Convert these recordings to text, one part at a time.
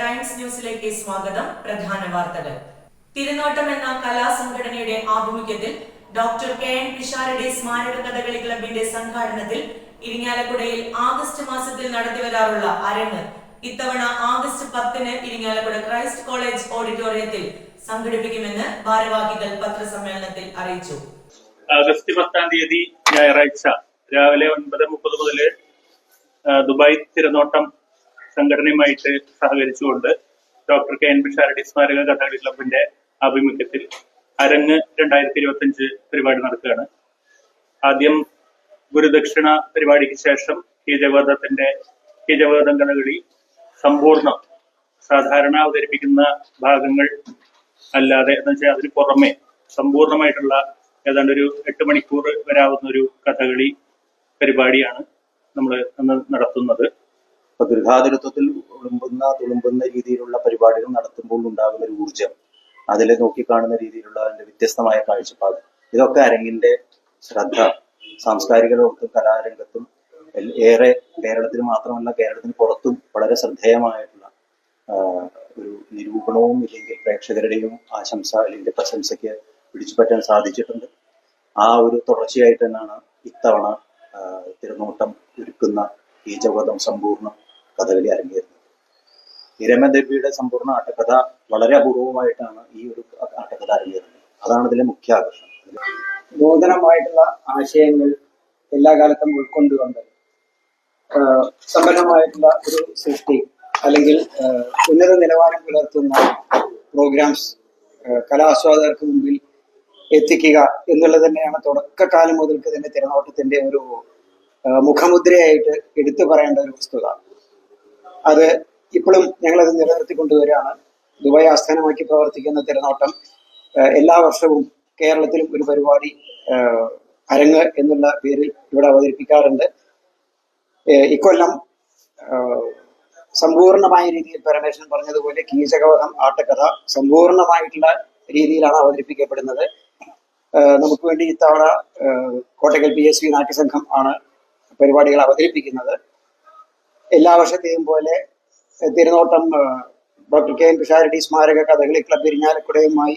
Times ന്യൂസിലേക്ക് സ്വാഗതം. പ്രധാന വാർത്തകൾ. തിരുനോട്ടം എന്ന കലാസംഘടനയുടെ ആഭിമുഖ്യത്തിൽ ഡോക്ടർ കെ എൻ പിഷാരുടെ സ്മാരക കഥകളി ക്ലബിന്റെ സംഘാടനത്തിൽ ഇരിങ്ങാലക്കുടയിൽ ആഗസ്റ്റ് മാസത്തിൽ നടത്തിവരാറുള്ള അരങ്ങ്. ഇത്തവണ ആഗസ്റ്റ് പത്തിന് ഇരിങ്ങാലക്കുട ക്രൈസ്റ്റ് കോളേജ് ഓഡിറ്റോറിയത്തിൽ സംഘടിപ്പിക്കുമെന്ന് ഭാരവാഹികൾ പത്രസമ്മേളനത്തിൽ അറിയിച്ചു. ആഗസ്റ്റ് പത്താം തീയതി ഞായറാഴ്ച രാവിലെ ഒൻപത് മുപ്പത് മുതൽ ദുബായ് തിരനോട്ടം സംഘടനയുമായിട്ട് സഹകരിച്ചുകൊണ്ട് ഡോക്ടർ കെ എൻ പിഷാരടി സ്മാരക കഥകളി ക്ലബിന്റെ ആഭിമുഖ്യത്തിൽ അരങ്ങ് രണ്ടായിരത്തി ഇരുപത്തി അഞ്ച് പരിപാടി നടക്കുകയാണ്. ആദ്യം ഗുരുദക്ഷിണ പരിപാടിക്ക് ശേഷം കീജവതത്തിന്റെ കീജവതം കഥകളി സമ്പൂർണം സാധാരണ അവതരിപ്പിക്കുന്ന ഭാഗങ്ങൾ അല്ലാതെ എന്ന് വെച്ചാൽ അതിന് പുറമെ സമ്പൂർണമായിട്ടുള്ള ഏതാണ്ട് ഒരു എട്ട് മണിക്കൂർ വരാവുന്ന ഒരു കഥകളി പരിപാടിയാണ് നമ്മൾ അന്ന് നടത്തുന്നത്. ഇപ്പൊ ഗൃഹാതുരത്വത്തിൽ ഉളുമ്പുന്ന തുളുമ്പുന്ന രീതിയിലുള്ള പരിപാടികൾ നടത്തുമ്പോൾ ഉണ്ടാകുന്ന ഒരു ഊർജം അതിൽ നോക്കിക്കാണുന്ന രീതിയിലുള്ള അതിന്റെ വ്യത്യസ്തമായ കാഴ്ചപ്പാട്. ഇതൊക്കെ അരങ്ങിന്റെ ശ്രദ്ധ. സാംസ്കാരിക ലോകത്തും കലാരംഗത്തും ഏറെ കേരളത്തിൽ മാത്രമല്ല കേരളത്തിന് പുറത്തും വളരെ ശ്രദ്ധേയമായിട്ടുള്ള ഒരു നിരൂപണവും ഇല്ലെങ്കിൽ പ്രേക്ഷകരുടെയും ആശംസ അല്ലെങ്കിൽ പ്രശംസയ്ക്ക് പിടിച്ചുപറ്റാൻ സാധിച്ചിട്ടുണ്ട്. ആ ഒരു തുടർച്ചയായിട്ട് തന്നെയാണ് ഇത്തവണ തിരുനോട്ടം ഒരുക്കുന്ന ഈ ജഗതം സമ്പൂർണം കഥകളി അരങ്ങേറുന്നത്. ഇരമദേവിയുടെ സമ്പൂർണ ആട്ടക്കഥ വളരെ അപൂർവമായിട്ടാണ് ഈ ഒരു ആട്ടക്കഥ അരങ്ങേറുന്നത്. അതാണ് ഇതിലെ മുഖ്യ ആകർഷണം. നൂതനമായിട്ടുള്ള ആശയങ്ങൾ എല്ലാ കാലത്തും ഉൾക്കൊണ്ടുകൊണ്ട് സമ്പന്നമായിട്ടുള്ള ഒരു സൃഷ്ടി അല്ലെങ്കിൽ ഉന്നത നിലവാരം പുലർത്തുന്ന പ്രോഗ്രാംസ് കലാസ്വാദകർക്ക് മുമ്പിൽ എത്തിക്കുക എന്നുള്ളത് തന്നെയാണ് തുടക്കകാലം മുതൽക്ക് തന്നെ തിരനോട്ടത്തിന്റെ ഒരു മുഖമുദ്രയായിട്ട് എടുത്തു പറയേണ്ട ഒരു വസ്തുത. അത് ഇപ്പോഴും ഞങ്ങളത് നിലനിർത്തിക്കൊണ്ടുവരികയാണ്. ദുബായ് ആസ്ഥാനമാക്കി പ്രവർത്തിക്കുന്ന തിരനോട്ടം എല്ലാ വർഷവും കേരളത്തിലും ഒരു പരിപാടി അരങ്ങ് എന്നുള്ള പേരിൽ ഇവിടെ അവതരിപ്പിക്കാറുണ്ട്. ഇക്കൊല്ലം സമ്പൂർണമായ രീതിയിൽ പരമേശ്വരൻ പറഞ്ഞതുപോലെ കീചകവധം ആട്ടക്കഥ സമ്പൂർണമായിട്ടുള്ള രീതിയിലാണ് അവതരിപ്പിക്കപ്പെടുന്നത്. നമുക്ക് വേണ്ടി ഇത്തവണ Kottakkal P S V Natyasangham ആണ് പരിപാടികൾ അവതരിപ്പിക്കുന്നത്. എല്ലാ വർഷത്തെയും പോലെ Thirunottam doctor K M Pisharody സ്മാരക കഥകളി ക്ലബ് ഇരിഞ്ഞാലക്കുടയുമായി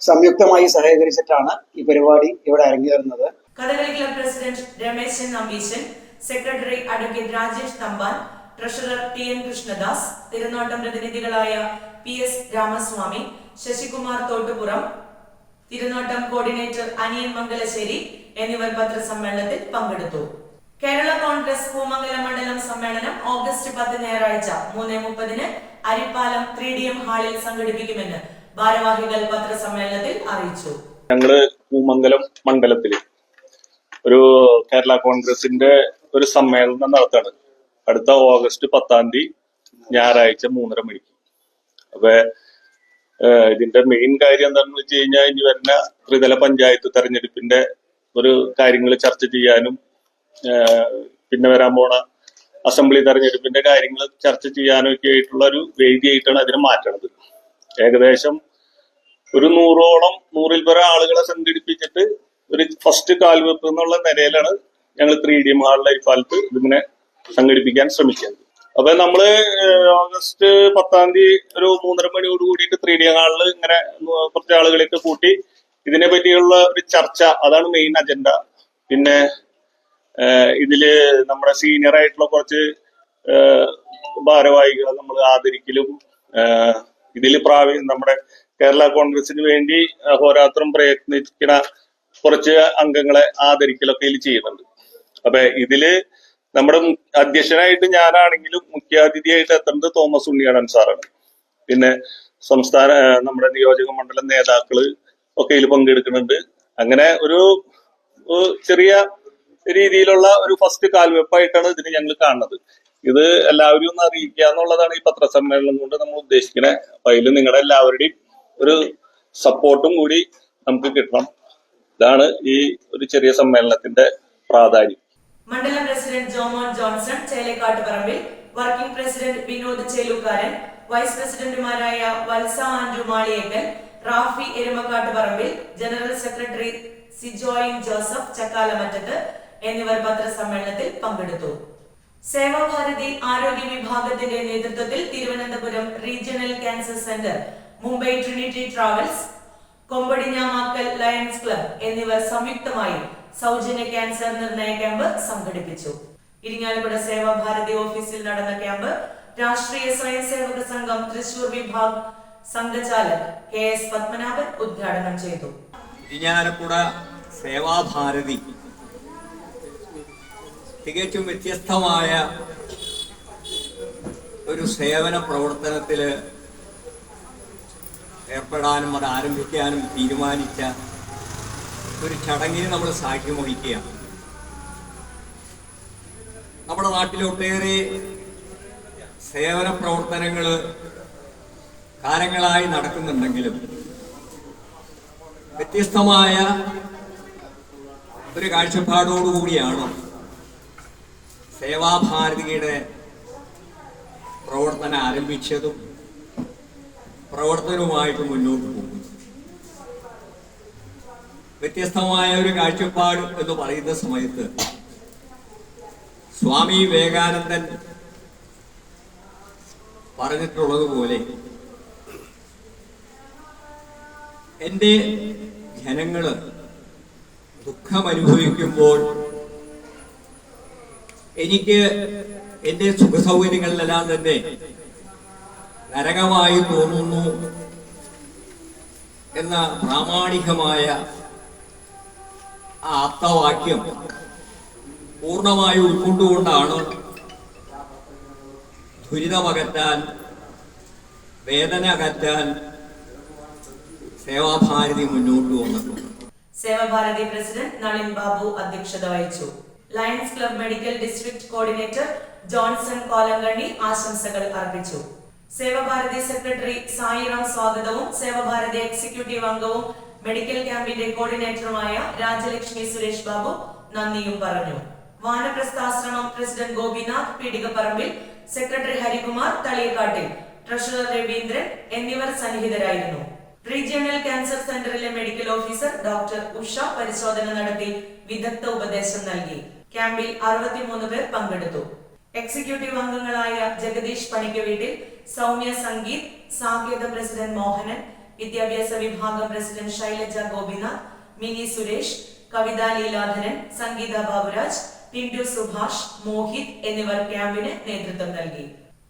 സംയുക്തമായി സഹകരിച്ചിട്ടാണ് ഈ പരിപാടി ഇവിടെ അരങ്ങേറുന്നത്. Kathakali club president Rameshan Nambeesan secretary advocate Rajesh Thampan treasurer T N Krishnadas Thirunottam പ്രതിനിധികളായ P S Ramaswamy Sasikumar Thottupuram Thirunottam coordinator Aniyan Mangalassery എന്നിവർ പത്രസമ്മേളനത്തിൽ പങ്കെടുത്തു. കേരള കോൺഗ്രസ് കൂമംഗലം മണ്ഡലം സമ്മേളനം ഓഗസ്റ്റ് പത്ത് ഞായറാഴ്ച മൂന്ന് മുപ്പതിന് അരിപ്പാലം ത്രീ ഡി എം ഹാളിൽ സംഘടിപ്പിക്കുമെന്ന് ഭാരവാഹികൾ പത്രസമ്മേളനത്തിൽ അറിയിച്ചു. ഞങ്ങൾ കൂമംഗലം മണ്ഡലത്തിൽ ഒരു കേരള കോൺഗ്രസിന്റെ ഒരു സമ്മേളനം നടത്താണ്. അടുത്ത ഓഗസ്റ്റ് പത്താം തീയതി ഞായറാഴ്ച മൂന്നര മണിക്ക്. അപ്പൊ ഇതിന്റെ മെയിൻ കാര്യം എന്താണെന്ന് വെച്ച് കഴിഞ്ഞാൽ ഇനി വരുന്ന ത്രിതല പഞ്ചായത്ത് തെരഞ്ഞെടുപ്പിന്റെ ഒരു കാര്യങ്ങൾ ചർച്ച ചെയ്യാനും പിന്നെ വരാൻ പോണ അസംബ്ലി തെരഞ്ഞെടുപ്പിന്റെ കാര്യങ്ങൾ ചർച്ച ചെയ്യാനൊക്കെ ആയിട്ടുള്ള ഒരു വേദിയായിട്ടാണ് അതിനെ മാറ്റണത്. ഏകദേശം ഒരു നൂറോളം നൂറിൽ പരം ആളുകളെ സംഘടിപ്പിച്ചിട്ട് ഒരു ഫസ്റ്റ് കാൽവെപ്പ് എന്നുള്ള നിലയിലാണ് ഞങ്ങൾ ത്രീ ഡി മഹാളിലെ ഇക്കാലത്ത് ഇതിങ്ങനെ സംഘടിപ്പിക്കാൻ ശ്രമിക്കുന്നത്. അപ്പൊ നമ്മൾ ഓഗസ്റ്റ് പത്താം തീയതി ഒരു മൂന്നര മണിയോട് കൂടിയിട്ട് ത്രീ ഡി ഹാളിൽ ഇങ്ങനെ കുറച്ച് ആളുകളെയൊക്കെ കൂട്ടി ഇതിനെ പറ്റിയുള്ള ഒരു ചർച്ച അതാണ് മെയിൻ അജണ്ട പിന്നെ ഇതിൽ നമ്മുടെ സീനിയർ ആയിട്ടുള്ള കുറച്ച് ഭാരവാഹികളെ നമ്മൾ ആദരിക്കലും ഇതിൽ പ്രാവീ നമ്മുടെ കേരള കോൺഗ്രസിന് വേണ്ടി ഹോരാത്രം പ്രയത്നിക്കുന്ന കുറച്ച് അംഗങ്ങളെ ആദരിക്കലൊക്കെ ഇതിൽ ചെയ്യുന്നുണ്ട്. അപ്പൊ ഇതിൽ നമ്മുടെ അധ്യക്ഷനായിട്ട് ഞാനാണെങ്കിലും മുഖ്യാതിഥിയായിട്ട് എത്തുന്നത് തോമസ് ഉണ്ണിയാടൻ സാറാണ്. പിന്നെ സംസ്ഥാന നമ്മുടെ നിയോജക മണ്ഡലം നേതാക്കൾ ഒക്കെ ഇതിൽ പങ്കെടുക്കുന്നുണ്ട്. അങ്ങനെ ഒരു ചെറിയ രീതിയിലുള്ള ഒരു ഫസ്റ്റ് കാൽവെപ്പായിട്ടാണ് ഇതിന് ഞങ്ങൾ കാണുന്നത്. ഇത് എല്ലാവരും ഒന്ന് അറിയിക്കുക എന്നുള്ളതാണ് ഈ പത്രസമ്മേളനം കൊണ്ട് നമ്മൾ ഉദ്ദേശിക്കുന്നത് അപ്പൊ അതിൽ നിങ്ങളുടെ എല്ലാവരുടെയും ഒരു സപ്പോർട്ടും കൂടി നമുക്ക് കിട്ടണം. ഇതാണ് ഈ ഒരു ചെറിയ സമ്മേളനത്തിന്റെ പ്രാധാന്യം. മണ്ഡലം president Jomon Johnson Chelakkattu Parambil working president Vinod Chelukkaran vice പ്രസിഡന്റുമാരായ Valsa Andrew Maliyekkal Rafi Erumakkattu Parambil general secretary സിജോയിൻ Joseph ചക്കാലമറ്റത്ത് എന്നിവർ പത്രസമ്മേളനത്തിൽ പങ്കെടുത്തു. സേവാഭാരതി ആരോഗ്യ വിഭാഗത്തിന്റെ നേതൃത്വത്തിൽ Thiruvananthapuram regional cancer centre Mumbai Trinity travels Kombadinjamakkal lions club എന്നിവർ സംയുക്തമായി സൗജന്യ ക്യാൻസർ നിർണയ ക്യാമ്പ് സംഘടിപ്പിച്ചു. ഇരിങ്ങാലക്കുട സേവാഭാരതി ഓഫീസിൽ നടന്ന ക്യാമ്പ് രാഷ്ട്രീയ സ്വയം സേവക സംഘം തൃശൂർ വിഭാഗ് സംഘചാലക് കെ എസ് പത്മനാഭൻ ഉദ്ഘാടനം ചെയ്തു. ഇരിഞ്ഞാലക്കുട സേവാഭാരതി തികച്ചും വ്യത്യസ്തമായ ഒരു സേവന പ്രവർത്തനത്തിൽ ഏർപ്പെടാനും അത് ആരംഭിക്കാനും തീരുമാനിച്ച ഒരു ചടങ്ങിന് നമ്മൾ സാക്ഷ്യം വഹിക്കുകയാണ് നമ്മുടെ നാട്ടിൽ ഒട്ടേറെ സേവന പ്രവർത്തനങ്ങൾ കാലങ്ങളായി നടക്കുന്നുണ്ടെങ്കിലും വ്യത്യസ്തമായ ഒരു കാഴ്ചപ്പാടോടുകൂടിയാണ് സേവാഭാരതിയുടെ പ്രവർത്തനം ആരംഭിച്ചതും പ്രവർത്തനവുമായിട്ട് മുന്നോട്ട് പോകും വ്യത്യസ്തമായ ഒരു കാഴ്ചപ്പാട് എന്ന് പറയുന്ന സമയത്ത് സ്വാമി വിവേകാനന്ദൻ പറഞ്ഞിട്ടുള്ളതുപോലെ എന്റെ ജനങ്ങൾ ദുഃഖം അനുഭവിക്കുമ്പോൾ എനിക്ക് എന്റെ സുഖസൗകര്യങ്ങളിലെല്ലാം തന്നെ നരകമായി തോന്നുന്നു എന്ന പ്രാമാണികമായ ആ ആപ്തവാക്യം പൂർണമായി ഉൾക്കൊണ്ടുകൊണ്ടാണ് ദുരിതമകറ്റാൻ വേദന അകറ്റാൻ സേവാഭാരതി മുന്നോട്ട് വന്നിട്ടുണ്ട് സേവാഭാരതി പ്രസിഡന്റ് നളിൻ ബാബു അധ്യക്ഷത വഹിച്ചു. Lions club medical district coordinator Johnson Kolankanni ആശംസകൾ അർപ്പിച്ചു. സേവഭാരതി സെക്രട്ടറി സായിറാം സ്വാഗതവും സേവഭാരതി എക്സിക്യൂട്ടീവ് അംഗവും മെഡിക്കൽ ക്യാമ്പിന്റെ കോർഡിനേറ്ററുമായ രാജലക്ഷ്മി സുരേഷ് ബാബു നന്ദിയും പറഞ്ഞു. Vanaprasthashramam president Gopinath Peedikaparambil secretary Harikumar Thaliyakkattil treasurer Raveendran എന്നിവർ സന്നിഹിതരായിരുന്നു. റീജിയണൽ ക്യാൻസർ സെന്ററിലെ മെഡിക്കൽ ഓഫീസർ ഡോക്ടർ ഉഷ പരിശോധന നടത്തി വിദഗ്ധ ഉപദേശം നൽകി. ക്യാമ്പിൽ അറുപത്തിമൂന്ന് പേർ പങ്കെടുത്തു. എക്സിക്യൂട്ടീവ് അംഗങ്ങളായ ജഗദീഷ് പണിക്ക വീട്ടിൽ സൗമ്യ സംഗീത് സാങ്കേത പ്രസിഡന്റ് മോഹനൻ വിദ്യാഭ്യാസ വിഭാഗം പ്രസിഡന്റ് ശൈലജ ഗോപിനാഥ് മിനി സുരേഷ് കവിത ലീലാധരൻ സംഗീത ബാബുരാജ് ടിൻഡു സുഭാഷ് മോഹിത് എന്നിവർ ക്യാമ്പിന് നേതൃത്വം നൽകി.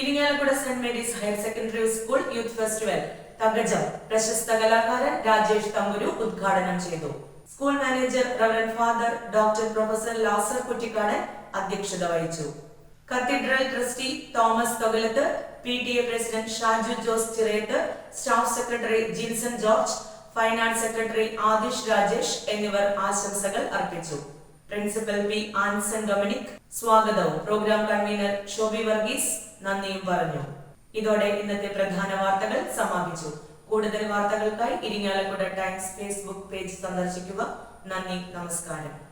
Irinjalakuda saint Mary's higher secondary school youth festival Thakajam പ്രശസ്ത കലാകാരൻ രാജേഷ് തമ്പുരു ഉദ്ഘാടനം ചെയ്തു. School manager reverend father doctor professor Lazar Kuttikkadan അധ്യക്ഷത വഹിച്ചു. Cathedral trustee Thomas Thokalath P T A president Shaju Jose Chirayath staff secretary Jinson George finance secretary Adish Rajesh എന്നിവർ ആശംസകൾ അർപ്പിച്ചു. Principal P Anson Dominic സ്വാഗതവും. പ്രോഗ്രാം കൺവീനർ ഷോബി വർഗീസ് നന്ദിയും പറഞ്ഞു. ഇതോടെ ഇന്നത്തെ പ്രധാന വാർത്തകൾ സമാപിച്ചു. കൂടുതൽ വാർത്തകൾക്കായി ഇരിങ്ങാലക്കുട ടൈംസ് ഫേസ്ബുക്ക് പേജ് സന്ദർശിക്കുക. നന്ദി നമസ്കാരം.